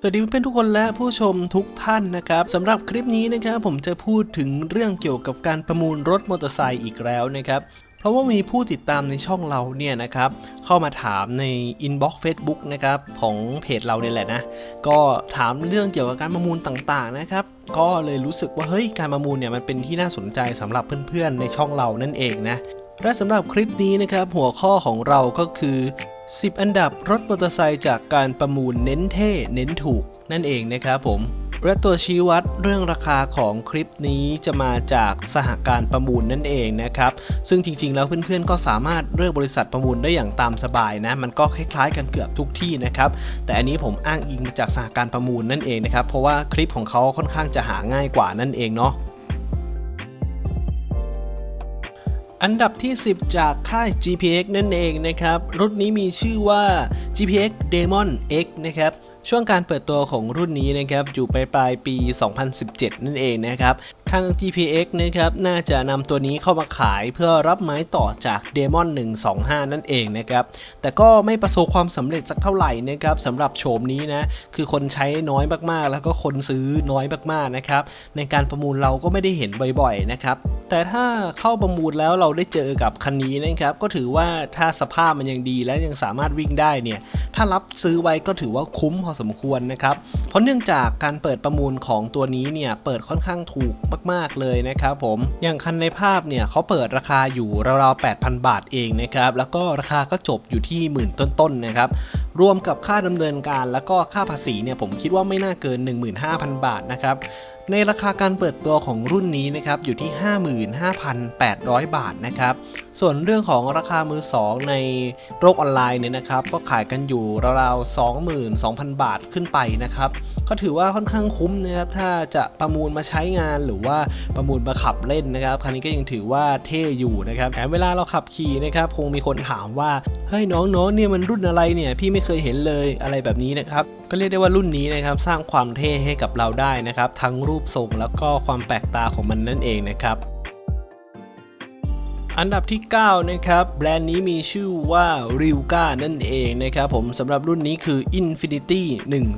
สวัสดีเพื่อนๆทุกคนและผู้ชมทุกท่านนะครับสำหรับคลิปนี้นะครับผมจะพูดถึงเรื่องเกี่ยวกับการประมูลรถมอเตอร์ไซค์อีกแล้วนะครับเพราะว่ามีผู้ติดตามในช่องเราเนี่ยนะครับเข้ามาถามในอินบ็อกซ์เฟซบุ๊กนะครับของเพจเราเนี่ยแหละนะ ก็ถามเรื่องเกี่ยวกับการประมูลต่างๆนะครับก็เลยรู้สึกว่าเฮ้ยการประมูลเนี่ยมันเป็นที่น่าสนใจสำหรับเพื่อนๆในช่องเรานั่นเองนะและสำหรับคลิปนี้นะครับหัวข้อของเราก็คือ 10 อันดับรถมอเตอร์ไซค์จากการประมูลเน้นเท่ เน้นถูกนั่นเองนะครับผม และตัวชี้วัดเรื่องราคาของคลิปนี้จะมาจากสหการประมูลนั่นเองนะครับ ซึ่งจริงๆ แล้วเพื่อนๆ ก็สามารถเลือกบริษัทประมูลได้อย่างตามสบายนะ มันก็คล้ายๆ กันเกือบทุกที่นะครับ แต่อันนี้ผมอ้างอิงมาจากสหการประมูลนั่นเองนะครับ เพราะว่าคลิปของเขาค่อนข้างจะหาง่ายกว่านั่นเองเนาะ อันดับที่ 10 จากค่าย GPX นั่นเองนะครับ รุ่นนี้มีชื่อว่า GPX Demon X นะครับช่วงการเปิดตัวของรุ่นนี้นะครับอยู่ปลายปลายปี 2017 นั่นเองนะครับ ทาง GPX นะครับน่าจะนำตัวนี้เข้ามาขายเพื่อรับไม้ต่อจาก Demon 125 นั่นเองนะครับ แต่ก็ไม่ประสบความสำเร็จสักเท่าไหร่นะครับสำหรับโฉมนี้นะ คือคนใช้น้อยมากๆ แล้วก็คนซื้อน้อยมากๆนะครับ ในการประมูลเราก็ไม่ได้เห็นบ่อยๆนะครับ แต่ถ้าเข้าประมูลแล้วเราได้เจอกับคันนี้นะครับ ก็ถือว่าถ้าสภาพมันยังดีและยังสามารถวิ่งได้เนี่ย ถ้ารับซื้อไว้ก็ถือว่าคุ้มพอสมควรนะครับ เพราะเนื่องจากการเปิดประมูลของตัวนี้เนี่ยเปิดค่อนข้างถูกมากๆเลยนะครับผมอย่างคันในภาพเนี่ยเขาเปิดราคาอยู่ราวๆ8,000 บาทเองนะครับแล้วก็ราคาก็จบอยู่ที่หมื่นต้นๆนะครับ รวมกับค่าดำเนินการแล้วก็ค่าภาษีเนี่ยผมคิดว่าไม่น่าเกิน 15,000 บาทนะครับในราคาการเปิดตัวของรุ่นนี้นะครับอยู่ที่ 55,800 บาทนะครับ ส่วนเรื่องของราคามือ 2 ในโลกออนไลน์เนี่ยนะครับ ก็ขายกันอยู่ราวๆ 22,000 บาทขึ้นไปนะครับ ก็ถือว่าค่อนข้างคุ้มนะครับถ้าจะประมูลมาใช้งานหรือว่าประมูลมาขับเล่นนะครับ คันนี้ก็ยังถือว่าเท่อยู่นะครับแถมเวลาเราขับขี่นะครับ คงมีคนถามว่าเฮ้ยน้องๆเนี่ยมันรุ่นอะไรเนี่ยพี่ไม่เคยเห็นเลยอะไรแบบนี้นะครับ ก็เรียกได้ว่ารุ่นนี้นะครับสร้างความเท่ให้กับเราได้นะครับ ทั้งรูปทรงแล้วก็ความแปลกตาของมันนั่นเองนะครับอันดับที่ 9 นะครับ แบรนด์นี้มีชื่อว่า r i u g a นั่นเองนะครับผมสำหรับรุ่นนี้คือ Infinity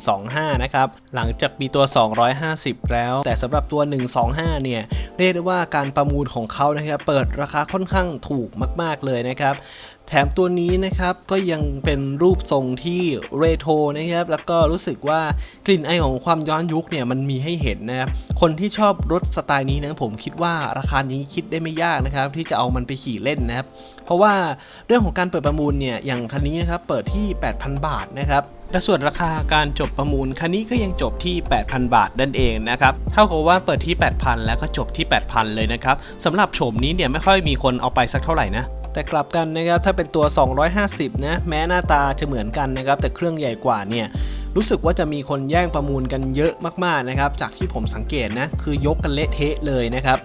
125 นะครับ หลังจากมีตัว 250 แล้ว แต่สำหรับตัว 125 เนี่ย เรียกได้ว่าการประมูลของเขานะครับ เปิดราคาค่อนข้างถูกมาก ๆ เลยนะครับ แถมตัวนี้นะครับก็ยังเป็นรูปทรงที่เรโทรนะครับแล้วก็รู้สึกว่ากลิ่นไอของความย้อนยุคเนี่ยมันมีให้เห็นนะครับคนที่ชอบรถสไตล์นี้นะผมคิดว่าราคานี้คิดได้ไม่ยากนะครับที่จะเอามันไปขี่เล่นนะครับเพราะว่าเรื่องของการเปิดประมูลเนี่ยอย่างคันนี้นะครับเปิดที่ 8,000 บาทนะครับและส่วนราคาการจบประมูลคันนี้ก็ยังจบที่ 8,000 บาทนั่นเองนะครับเท่ากับว่าเปิดที่ 8,000 แล้วก็จบที่ 8,000 เลยนะครับสำหรับโฉมนี้เนี่ยไม่ค่อยมีคนเอาไปสักเท่าไหร่นะ แต่กลับกันนะครับถ้าเป็นตัว 250 นะแม้หน้าตาจะเหมือนกันนะครับแต่เครื่องใหญ่กว่าเนี่ยรู้สึกว่าจะมีคนแย่งประมูลกันเยอะมากๆนะครับจากที่ผมสังเกตนะคือยกกันเละเทะเลยนะครับ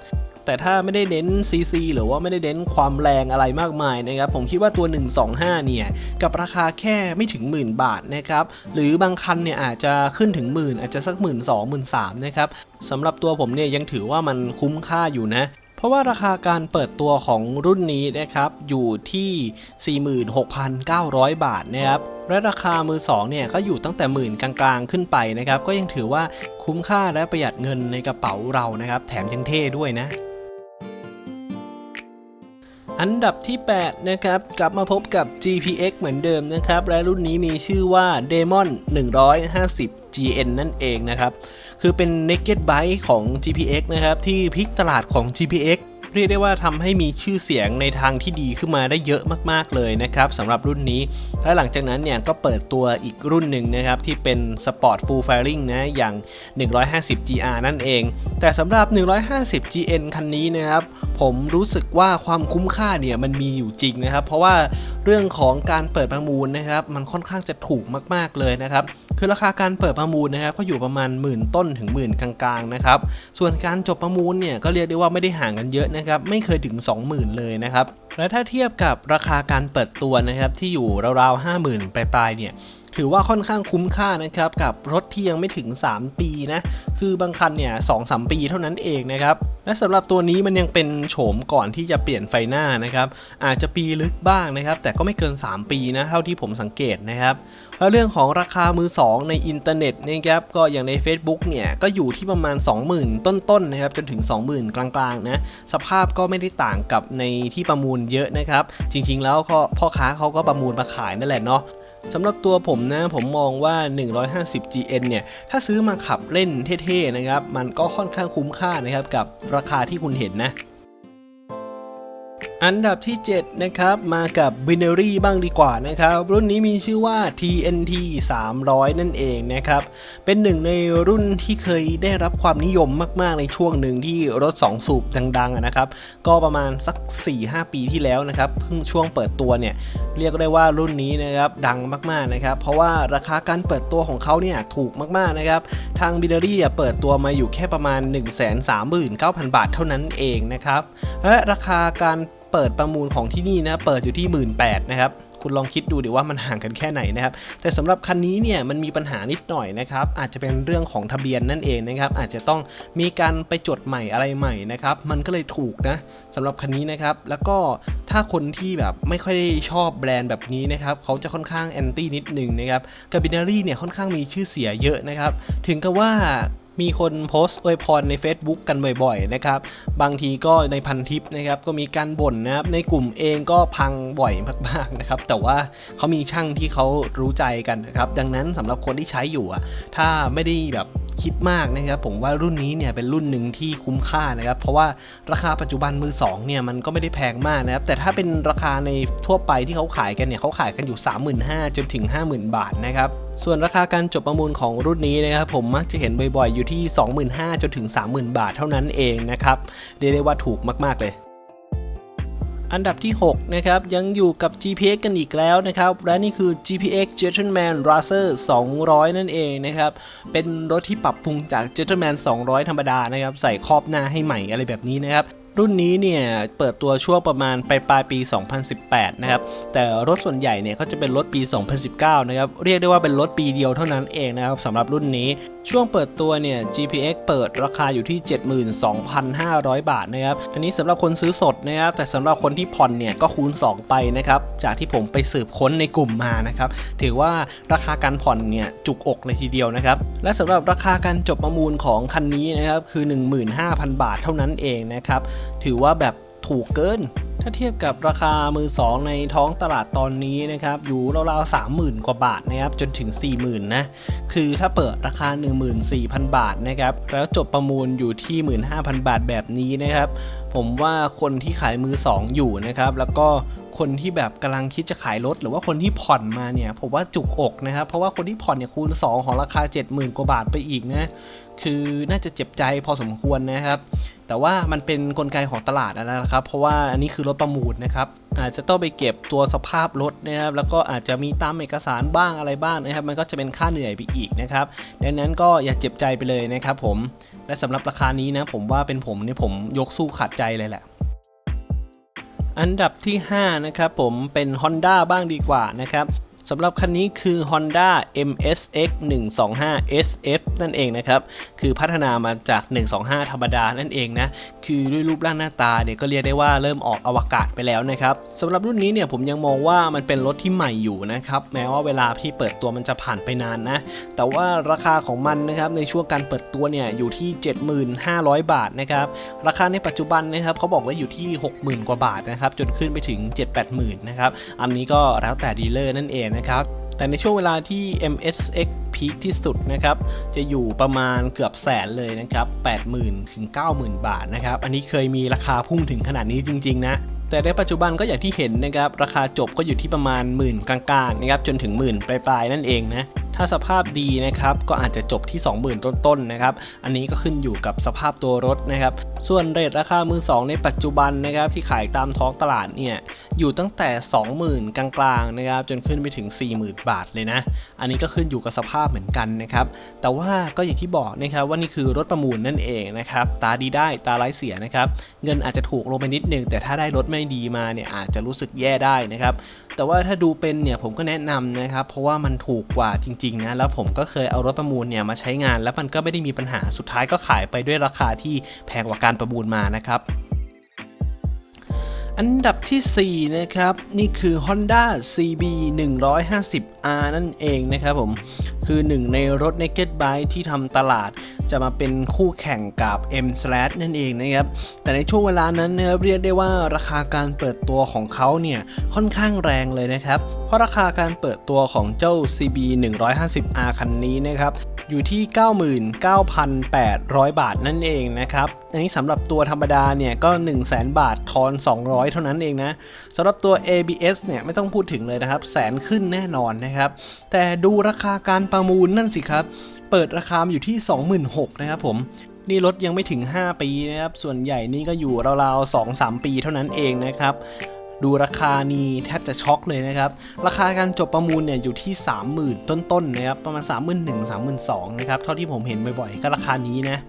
แต่ถ้าไม่ได้เน้น CC หรือว่าไม่ได้เน้นความแรงอะไรมากมายนะครับ ผมคิดว่าตัว 125 เนี่ย กับราคาแค่ไม่ถึงหมื่นบาทนะครับ หรือบางคันเนี่ยอาจจะขึ้นถึงหมื่นอาจจะสักหมื่นสองหมื่นสามนะครับสำหรับตัวผมเนี่ยยังถือว่ามันคุ้มค่าอยู่นะ เพราะว่าราคาการเปิดตัวของรุ่นนี้นะครับอยู่ที่ 46,900 บาทนะครับและราคามือ2เนี่ยก็อยู่ตั้งแต่หมื่นกลางๆขึ้นไปนะครับ ก็ยังถือว่าคุ้มค่าและประหยัดเงินในกระเป๋าเรานะครับ แถมยังเท่ด้วยนะอันดับที่ 8 นะครับ กลับมาพบกับ GPX เหมือนเดิมนะครับ และรุ่นนี้มีชื่อว่า Demon 150 GN นั่นเองนะครับ คือเป็น Naked Bike ของ GPX นะครับที่พลิกตลาดของ GPX เรียกได้ว่าทำให้มีชื่อเสียงในทางที่ดีขึ้นมาได้เยอะมากๆเลยนะครับสำหรับรุ่นนี้ และหลังจากนั้นเนี่ยก็เปิดตัวอีกรุ่นหนึ่งนะครับ ที่เป็น Sport Full Firing นะอย่าง 150 GR นั่นเอง แต่สำหรับ 150 GN คันนี้นะครับผมรู้สึกว่าความคุ้มค่าเนี่ยมันมีอยู่จริงนะครับ เพราะว่าเรื่องของการเปิดประมูลนะครับ มันค่อนข้างจะถูกมากๆเลยนะครับ คือราคาการเปิดประมูลนะครับ ก็อยู่ประมาณหมื่นต้นถึงหมื่นกลางๆนะครับ ส่วนการจบประมูลเนี่ยก็เรียกได้ว่าไม่ได้ห่างกันเยอะนะครับ ไม่เคยถึง 20,000 เลยนะครับ และถ้าเทียบกับราคาการเปิดตัวนะครับที่อยู่ราวๆ50,000ปลายๆเนี่ย ถือว่าค่อนข้างคุ้มค่านะครับกับรถที่ยังไม่ถึง 3 ปีนะคือบางคันเนี่ยสองสามปีเท่านั้นเองนะครับและสำหรับตัวนี้มันยังเป็นโฉมก่อนที่จะเปลี่ยนไฟหน้านะครับอาจจะปีลึกบ้างนะครับแต่ก็ไม่เกิน 3 ปีนะเท่าที่ผมสังเกตนะครับแล้วเรื่องของราคามือ 2 ในอินเทอร์เน็ตนะครับก็อย่างใน Facebook เนี่ยก็อยู่ที่ประมาณ 20,000 ต้นๆนะครับจนถึง 20,000 กลางๆนะสภาพก็ไม่ได้ต่างกับในที่ประมูลเยอะนะครับจริงๆแล้วก็พ่อค้าเขาก็ประมูลมาขายนั่นแหละเนาะ สำหรับตัวผมนะผมมองว่า 150 GN เนี่ย ถ้าซื้อมาขับเล่นเท่ๆนะครับ มันก็ค่อนข้างคุ้มค่านะครับ กับราคาที่คุณเห็นนะ อันดับที่ 7 นะครับ มากับ Binary บ้างดีกว่านะครับ รุ่นนี้มีชื่อว่า TNT 300 นั่นเองนะครับ เป็นหนึ่งในรุ่นที่เคยได้รับความนิยมมาก ๆ ในช่วงหนึ่งที่รถ 2 สูบดังๆนะครับ ก็ประมาณสัก 4-5 ปีที่แล้วนะครับ เพิ่งช่วงเปิดตัวเนี่ย เรียกได้ว่ารุ่นนี้นะครับ ดังมาก ๆ นะครับ เพราะว่าราคาการเปิดตัวของเขาเนี่ยถูกมาก ๆ นะครับ ทาง Binary เปิดตัวมาอยู่แค่ประมาณ 139,000 บาทเท่านั้นเองนะครับและราคาการ เปิดประมูลของที่นี่นะเปิดอยู่ที่ 1 8ื่นนะครับคุณลองคิดดูดิว่ามันห่างกันแค่ไหนนะครับ แต่สำหรับคันนี้เนี่ยมันมีปัญหานิดหน่อยนะครับ อาจจะเป็นเรื่องของทะเบียนนั่นเองนะครับ อาจจะต้องมีการไปจดใหม่อะไรใหม่นะครับ มันก็เลยถูกนะสำหรับคันนี้นะครับ แล้วก็ถ้าคนที่แบบไม่ค่อยได้ชอบแบรนด์แบบนี้นะครับเขาจะค่อนข้างแอนตี้นิดหนึ่งนะครับกับบินารี่เนี่ยค่อนข้างมีชื่อเสียเยอะนะครับ ถึงกับว่า มีคนโพสต์อวยพรใน Facebook กันบ่อยๆนะครับ บางทีก็ในพันทิปนะครับก็มีการบ่นนะครับในกลุ่มเองก็พังบ่อยมากๆนะครับ แต่ว่าเขามีช่างที่เขารู้ใจกันนะครับ ดังนั้นสำหรับคนที่ใช้อยู่อะถ้าไม่ได้แบบ คิดมากนะครับผมว่ารุ่นนี้เนี่ยเป็นรุ่นหนึ่งที่คุ้มค่านะครับเพราะว่าราคาปัจจุบันมือ2เนี่ยมันก็ไม่ได้แพงมากนะครับแต่ถ้าเป็นราคาในทั่วไปที่เขาขายกันเนี่ยเขาขายกันอยู่ 35,000จนถึง 50,000 บาทนะครับส่วนราคาการจบประมูลของรุ่นนี้นะครับผมมักจะเห็นบ่อยๆอยู่ที่ 25,000จนถึง 30,000 บาทเท่านั้นเองนะครับเรียกได้ว่าถูกมากๆเลย อันดับที่ 6 นะครับ ยังอยู่กับ GPX กันอีกแล้วนะครับ และนี่คือ GPX Gentleman Racer 200 นั่นเองนะครับ เป็นรถที่ปรับปรุงจาก Gentleman 200 ธรรมดานะครับ ใส่ครอบหน้าให้ใหม่อะไรแบบนี้นะครับ รุ่นนี้เนี่ยเปิดตัวช่วงประมาณปลายปลายปี 2018 นะครับ แต่รถส่วนใหญ่เนี่ยก็จะเป็นรถปี 2019 นะครับ เรียกได้ว่าเป็นรถปีเดียวเท่านั้นเองนะครับสำหรับรุ่นนี้ ช่วงเปิดตัวเนี่ย GPX เปิดราคาอยู่ที่ 72,500 บาทนะครับ อันนี้สำหรับคนซื้อสดนะครับ แต่สำหรับคนที่ผ่อนเนี่ยก็คูณ 2 ไปนะครับ จากที่ผมไปสืบค้นในกลุ่มมานะครับ ถือว่าราคาการผ่อนเนี่ยจุกอกเลยทีเดียวนะครับ และสำหรับราคาการจบประมูลของคันนี้นะครับคือ 15,000 บาทเท่านั้นเองนะครับถือว่าแบบถูกเกิน ถ้าเทียบกับราคามือสองในท้องตลาดตอนนี้นะครับ อยู่ราวๆ30,000 กว่าบาทนะครับ จนถึง 40,000 นะ คือถ้าเปิดราคา 14,000 บาทนะครับ แล้วจบประมูลอยู่ที่ 15,000 บาทแบบนี้นะครับ ผมว่าคนที่ขายมือ 2 อยู่นะครับ แล้วก็คนที่แบบกำลังคิดจะขายรถ หรือว่าคนที่ผ่อนมาเนี่ย ผมว่าจุกอกนะครับ เพราะว่าคนที่ผ่อนเนี่ยคูณ 2 ของราคา 70,000 กว่าบาทไปอีกนะ คือน่าจะเจ็บใจพอสมควรนะครับ แต่ว่ามันเป็นนกลไกของตลาดนะครับ เพราะว่าอันนี้คือรถประมูลนะครับ อาจจะต้องไปเก็บตัวสภาพรถนะครับแล้วก็อาจจะมีตามเอกสารบ้างอะไรบ้างนะครับ มันก็จะเป็นค่าเหนื่อยไปอีกนะครับดังนั้นก็อย่าเจ็บใจไปเลยนะครับผมและสำหรับราคานี้นะผมว่าเป็นผมเนี่ยผมยกสู้ขาดใจเลยแหละอันดับที่ 5 นะครับผมเป็น Honda บ้างดีกว่านะครับ สำหรับคันนี้คือ Honda MSX 125 SF นั่นเองนะครับ คือพัฒนามาจาก 125 ธรรมดานั่นเองนะ คือด้วยรูปร่างหน้าตาเนี่ยก็เรียกได้ว่าเริ่มออกอวกาศไปแล้วนะครับสำหรับรุ่นนี้เนี่ยผมยังมองว่ามันเป็นรถที่ใหม่อยู่นะครับ แม้ว่าเวลาที่เปิดตัวมันจะผ่านไปนานนะ แต่ว่าราคาของมันนะครับในช่วงการเปิดตัวเนี่ยอยู่ที่ 75,000 บาทนะครับ ราคาในปัจจุบันนะครับเขาบอกว่าอยู่ที่ 60,000 กว่าบาทนะครับ จนขึ้นไปถึง 7-80,000 นะครับ อันนี้ก็แล้วแต่ดีลเลอร์นั่นเองนะครับ แต่ในช่วงเวลาที่ MSX พีคที่สุดนะครับ จะอยู่ประมาณเกือบแสนเลยนะครับ 80,000ถึง90,000 บาทนะครับ อันนี้เคยมีราคาพุ่งถึงขนาดนี้จริง ๆ นะ แต่ในปัจจุบันก็อย่างที่เห็นนะครับ ราคาจบก็อยู่ที่ประมาณหมื่นกลางๆนะครับจนถึงหมื่นปลายๆนั่นเองนะถ้าสภาพดีนะครับก็อาจจะจบที่ 20,000 ต้นๆนะครับ อันนี้ก็ขึ้นอยู่กับสภาพตัวรถนะครับ ส่วนเรทราคามือ2ในปัจจุบันนะครับที่ขายตามท้องตลาดเนี่ยอยู่ตั้งแต่ 20,000 กลางๆนะครับจนขึ้นไปถึง 40,000 บาทเลยนะ อันนี้ก็ขึ้นอยู่กับสภาพเหมือนกันนะครับ แต่ว่าก็อย่างที่บอกนะครับว่านี่คือรถประมูลนั่นเองนะครับ ตาดีได้ตาไร้เสียนะครับ เงินอาจจะถูกลงไปนิดนึง แต่ถ้าได้รถไม่ดีมาเนี่ยอาจจะรู้สึกแย่ได้นะครับ แต่ว่าถ้าดูเป็นเนี่ยผมก็แนะนำนะครับ เพราะว่ามันถูกกว่าจริงๆนะ แล้วผมก็เคยเอารถประมูลเนี่ยมาใช้งาน แล้วมันก็ไม่ได้มีปัญหา สุดท้ายก็ขายไปด้วยราคาที่แพงกว่าการประมูลมานะครับอันดับทีสี่4 นะครับ นี่คือ Honda CB 150R นั่นเองนะครับผม คือหนึ่งในรถ Naked Bike ที่ทำตลาดจะมาเป็นคู่แข่งกับ M Slash นั่นเองนะครับ แต่ในช่วงเวลานั้นนะครับเรียกได้ว่าราคาการเปิดตัวของเขาเนี่ยค่อนข้างแรงเลยนะครับ เพราะราคาการเปิดตัวของเจ้า CB 150R คันนี้นะครับ อยู่ที่ 99,800 บาทนั่นเองนะครับ อันนี้สำหรับตัวธรรมดาเนี่ยก็ 1 0 0 0 0 0 บาททอน 200 เท่านั้นเองนะสำหรับตัว ABS เนี่ยไม่ต้องพูดถึงเลยนะครับ แสนขึ้นแน่นอนนะครับ แต่ดูราคาการประมูลนั่นสิครับ เปิดราคามอยู่ที่ 26,000นะครับผมนี่รถยังไม่ถึง 5 ปีนะครับ ส่วนใหญ่นี่ก็อยู่ราวๆ2-3 ปีเท่านั้นเองนะครับ ดูราคานี่แทบจะช็อกเลยนะครับ ราคาการจบประมูลเนี่ยอยู่ที่ 30,000 ต้นๆนะครับ ประมาณ 31,000 32,000นะครับ เท่าที่ผมเห็นบ่อยๆ ก็ราคานี้นะ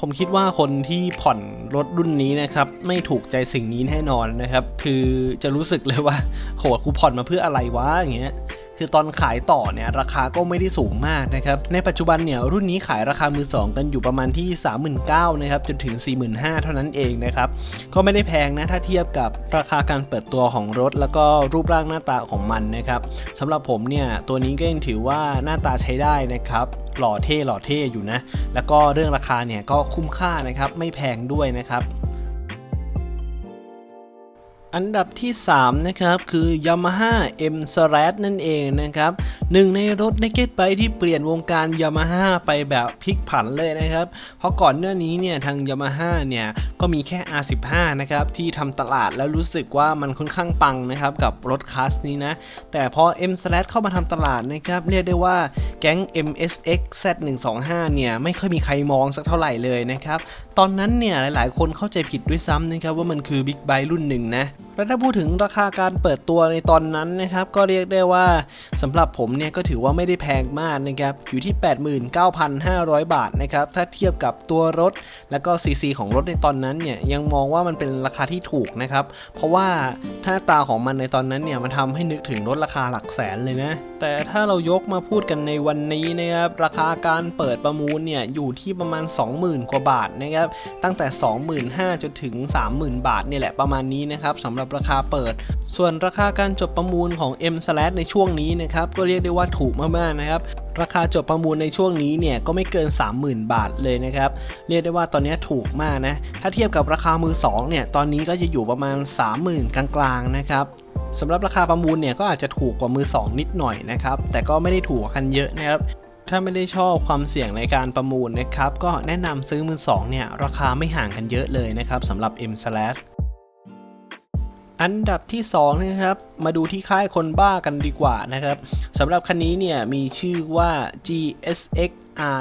ผมคิดว่าคนที่ผ่อนรถรุ่นนี้นะครับ ไม่ถูกใจสิ่งนี้แน่นอนนะครับ คือจะรู้สึกเลยว่า โหกูผ่อนมาเพื่ออะไรวะอย่างเงี้ย คือตอนขายต่อเนี่ยราคาก็ไม่ได้สูงมากนะครับ ในปัจจุบันเนี่ยรุ่นนี้ขายราคามือสองกันอยู่ประมาณที่ 39,000นะครับจนถึง 45,000 เท่านั้นเองนะครับ ก็ไม่ได้แพงนะถ้าเทียบกับราคาการเปิดตัวของรถ แล้วก็รูปร่างหน้าตาของมันนะครับสำหรับผมเนี่ยตัวนี้ก็ยังถือว่าหน้าตาใช้ได้นะครับหล่อเท่หล่อเท่อยู่นะ แล้วก็เรื่องราคาเนี่ยก็คุ้มค่านะครับไม่แพงด้วยนะครับ อันดับที่ 3 นะครับ คือ Yamaha M s l a s นั่นเองนะครับหนึ่งในรถ Naked Bike ที่เปลี่ยนวงการ Yamaha ไปแบบพลิกผันเลยนะครับ เพราะก่อนหน้านี้เนี่ยทาง Yamaha เนี่ยก็มีแค่ R15 นะครับ ที่ทำตลาดแล้วรู้สึกว่ามันค่อนข้างปังนะครับ กับรถคลาสนี้นะ แต่พอ M s l a s เข้ามาทำตลาดนะครับ เรียกได้ว่าแก๊ง MSX Z125 เนี่ยไม่ค่อยมีใครมองสักเท่าไหร่เลยนะครับ ตอนนั้นเนี่ยหลายๆ คนเข้าใจผิดด้วยซ้ำนะครับว่ามันคือบิ๊กไบรุ่นหนึ่งนะและถ้าพูดถึงราคาการเปิดตัวในตอนนั้นนะครับ ก็เรียกได้ว่าสำหรับผมเนี่ยก็ถือว่าไม่ได้แพงมากนะครับ อยู่ที่ 89,500 บาทนะครับ ถ้าเทียบกับตัวรถ แล้วก็ซีซีของรถในตอนนั้นเนี่ยยังมองว่ามันเป็นราคาที่ถูกนะครับ เพราะว่าหน้าตาของมันในตอนนั้นเนี่ยมันทำให้นึกถึงรถราคาหลักแสนเลยนะ แต่ถ้าเรายกมาพูดกันในวันนี้นะครับราคาการเปิดประมูลเนี่ยอยู่ที่ประมาณ 20,000 กว่าบาทนะครับตั้งแต่ 25,000จนถึง 30,000 บาทเนี่ยแหละประมาณนี้นะครับสำหรับราคาเปิด ส่วนราคาการจบประมูลของ M s l a s ในช่วงนี้นะครับก็เรียกได้ว่าถูกมากๆนะครับราคาจบประมูลในช่วงนี้เนี่ยก็ไม่เกิน 30,000 บาทเลยนะครับเรียกได้ว่าตอนนี้ถูกมากนะถ้าเทียบกับราคามือ2เนี่ยตอนนี้ก็จะอยู่ประมาณ 30,000 กลางๆนะครับ สำหรับราคาประมูลเนี่ยก็อาจจะถูกกว่ามือ 2 นิดหน่อยนะครับ แต่ก็ไม่ได้ถูกกันเยอะนะครับ ถ้าไม่ได้ชอบความเสี่ยงในการประมูลนะครับ ก็แนะนำซื้อมือ 2 เนี่ย ราคาไม่ห่างกันเยอะเลยนะครับสำหรับ M slash อันดับที่2นะครับ มาดูที่ค่ายคนบ้ากันดีกว่านะครับสำหรับคันนี้เนี่ยมีชื่อว่า GSX R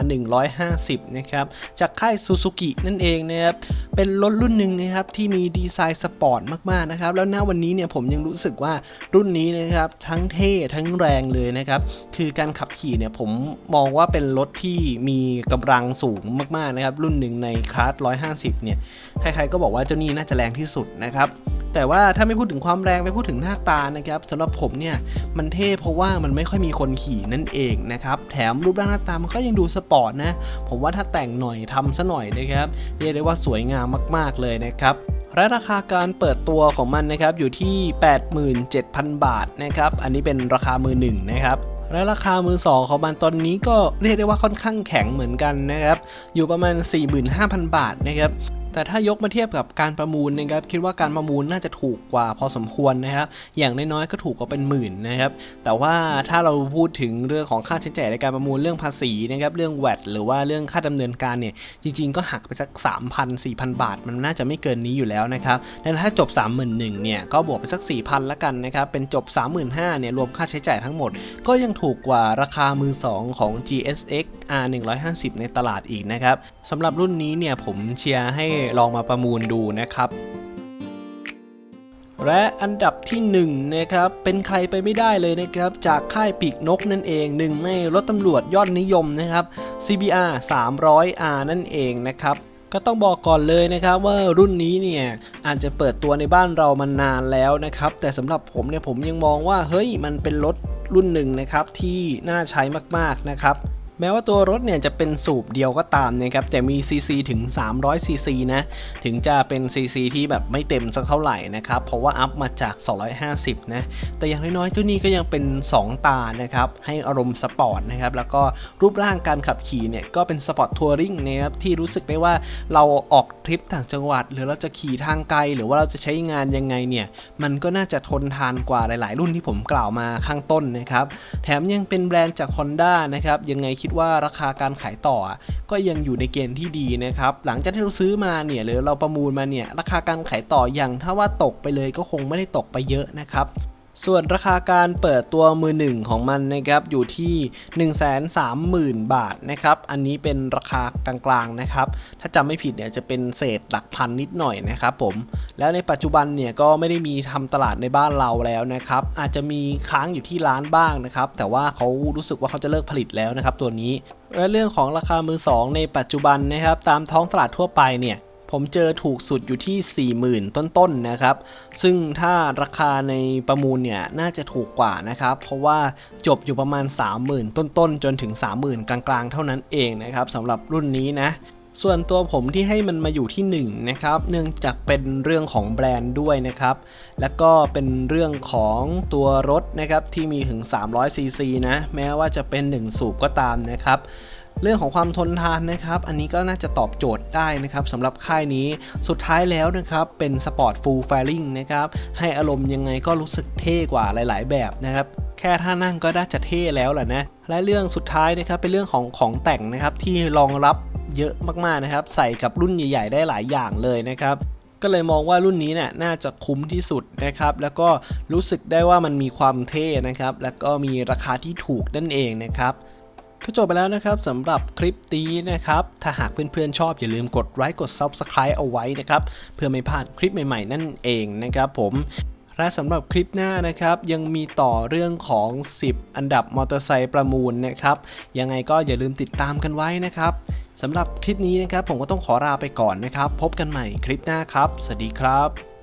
150นะครับจากค่าย Suzuki นั่นเองนะครับเป็นรถรุ่นหนึ่งนะครับที่มีดีไซน์สปอร์ตมากๆนะครับแล้วณวันนี้เนี่ยผมยังรู้สึกว่ารุ่นนี้นะครับทั้งเท่ทั้งแรงเลยนะครับคือการขับขี่เนี่ยผมมองว่าเป็นรถที่มีกำลังสูงมากๆนะครับรุ่นหนึ่งในคลาส150เนี่ยใครๆก็บอกว่าเจ้านี้น่าจะแรงที่สุดนะครับ แต่ว่าถ้าไม่พูดถึงความแรงไม่พูดถึงหน้าตานะครับสำหรับผมเนี่ยมันเท่เพราะว่ามันไม่ค่อยมีคนขี่นั่นเองนะครับแถมรูปร่างหน้าตามันก็ยังดูสปอร์ตนะผมว่าถ้าแต่งหน่อยทำซะหน่อยนะครับเรียกได้ว่าสวยงามมาก ๆเลยนะครับและราคาการเปิดตัวของมันนะครับอยู่ที่ 87,000 บาทนะครับอันนี้เป็นราคามือหนึ่งนะครับและราคามือสองของมันตอนนี้ก็เรียกได้ว่าค่อนข้างแข็งเหมือนกันนะครับอยู่ประมาณ 45,000 บาทนะครับ แต่ถ้ายกมาเทียบกับการประมูลนะครับคิดว่าการประมูลน่าจะถูกกว่าพอสมควรนะครับอย่างน้อยๆก็ถูกกว่าเป็นหมื่นนะครับแต่ว่าถ้าเราพูดถึงเรื่องของค่าใช้จ่ายในการประมูลเรื่องภาษีนะครับเรื่องแวดหรือว่าเรื่องค่าดำเนินการเนี่ยจริง ๆ ก็หักไปสัก 3,000 4,000 บาท มันน่าจะไม่เกินนี้อยู่แล้วนะครับและถ้าจบ 31,000เนี่ยก็บวกไปสัก 4,000ละกันนะครับเป็นจบ 35,000เนี่ยรวมค่าใช้จ่ายทั้งหมด ก็ยังถูกกว่าราคามือ 2 ของ GSX R 150 ในตลาดอีกนะครับสำหรับรุ่นนี้เนี่ยผมเชียร์ให้ลองมาประมูลดูนะครับและอันดับที่1นะครับเป็นใครไปไม่ได้เลยนะครับจากค่ายปีกนกนั่นเองหนึ่งในรถตำรวจยอดนิยมนะครับ CBR 300R นั่นเองนะครับก็ต้องบอกก่อนเลยนะครับว่ารุ่นนี้เนี่ยอาจจะเปิดตัวในบ้านเรามานานแล้วนะครับแต่สำหรับผมเนี่ยผมยังมองว่าเฮ้ยมันเป็นรถรุ่นหนึ่งนะครับที่น่าใช้มากๆนะครับ แม้ว่าตัวรถเนี่ยจะเป็นสูบเดียวก็ตามนะครับแต่มี CC ถึง 300 CC นะถึงจะเป็น CC ที่แบบไม่เต็มสักเท่าไหร่นะครับเพราะว่าอัพมาจาก 250 นะแต่อย่างน้อยๆตัวนี้ก็ยังเป็น 2 ตานะครับให้อารมณ์สปอร์ตนะครับแล้วก็รูปร่างการขับขี่เนี่ยก็เป็นสปอร์ตทัวริงนะครับที่รู้สึกได้ว่าเราออกทริปต่างจังหวัด หรือเราจะขี่ทางไกล หรือว่าเราจะใช้งานยังไงเนี่ยมันก็น่าจะทนทานกว่าหลาย ๆ รุ่นที่ผมกล่าวมาข้างต้นนะครับแถมยังเป็นแบรนด์จาก Honda นะครับยังไงคิดว่าราคาการขายต่อ ก็ยังอยู่ในเกณฑ์ที่ดีนะครับ หลังจากที่เราซื้อมาเนี่ยหรือเราประมูลมาเนี่ยราคาการขายต่ออย่างถ้าว่าตกไปเลยก็คงไม่ได้ตกไปเยอะนะครับ ส่วนราคาการเปิดตัวมือหนึ่งของมันนะครับอยู่ที่ 130,000 บาทนะครับอันนี้เป็นราคากลางๆนะครับถ้าจำไม่ผิดเนี่ยจะเป็นเศษหลักพันนิดหน่อยนะครับผมแล้วในปัจจุบันเนี่ยก็ไม่ได้มีทำตลาดในบ้านเราแล้วนะครับอาจจะมีค้างอยู่ที่ร้านบ้างนะครับแต่ว่าเขารู้สึกว่าเขาจะเลิกผลิตแล้วนะครับตัวนี้และเรื่องของราคามือสองในปัจจุบันนะครับตามท้องตลาดทั่วไปเนี่ย ผมเจอถูกสุดอยู่ที่ 40,000 ต้นๆนะครับ ซึ่งถ้าราคาในประมูลเนี่ยน่าจะถูกกว่านะครับ เพราะว่าจบอยู่ประมาณ 30,000 ต้นๆ จนถึง 30,000 กลางๆ เท่านั้นเองนะครับสำหรับรุ่นนี้นะส่วนตัวผมที่ให้มันมาอยู่ที่1นะครับเนื่องจากเป็นเรื่องของแบรนด์ด้วยนะครับ แล้วก็เป็นเรื่องของตัวรถนะครับที่มีถึง 300ซีซีนะ แม้ว่าจะเป็น 1 สูบก็ตามนะครับ เรื่องของความทนทานนะครับ อันนี้ก็น่าจะตอบโจทย์ได้นะครับสำหรับค่ายนี้สุดท้ายแล้วนะครับ เป็นสปอร์ตฟูลไฟลิงนะครับให้อารมณ์ยังไงก็รู้สึกเท่กว่าหลาย ๆ แบบนะครับแค่ท่านั่งก็น่าจะเท่แล้วแหละนะ และเรื่องสุดท้ายนะครับเป็นเรื่องของของแต่งนะครับที่รองรับเยอะมากๆนะครับ ใส่กับรุ่นใหญ่ ๆ ได้หลายอย่างเลยนะครับก็เลยมองว่ารุ่นนี้เนี่ยน่าจะคุ้มที่สุดนะครับ แล้วก็รู้สึกได้ว่ามันมีความเท่นะครับ แล้วก็มีราคาที่ถูกนั่นเองนะครับ ก็จบไปแล้วนะครับสำหรับคลิปนี้นะครับ ถ้าหากเพื่อนๆชอบอย่าลืมกดไลค์กด Subscribe เอาไว้นะครับ เพื่อไม่พลาดคลิปใหม่ๆนั่นเองนะครับผมและสำหรับคลิปหน้านะครับ ยังมีต่อเรื่องของ 10 อันดับมอเตอร์ไซค์ประมูลนะครับ ยังไงก็อย่าลืมติดตามกันไว้นะครับสำหรับคลิปนี้นะครับ ผมก็ต้องขอลาไปก่อนนะครับ พบกันใหม่คลิปหน้าครับ สวัสดีครับ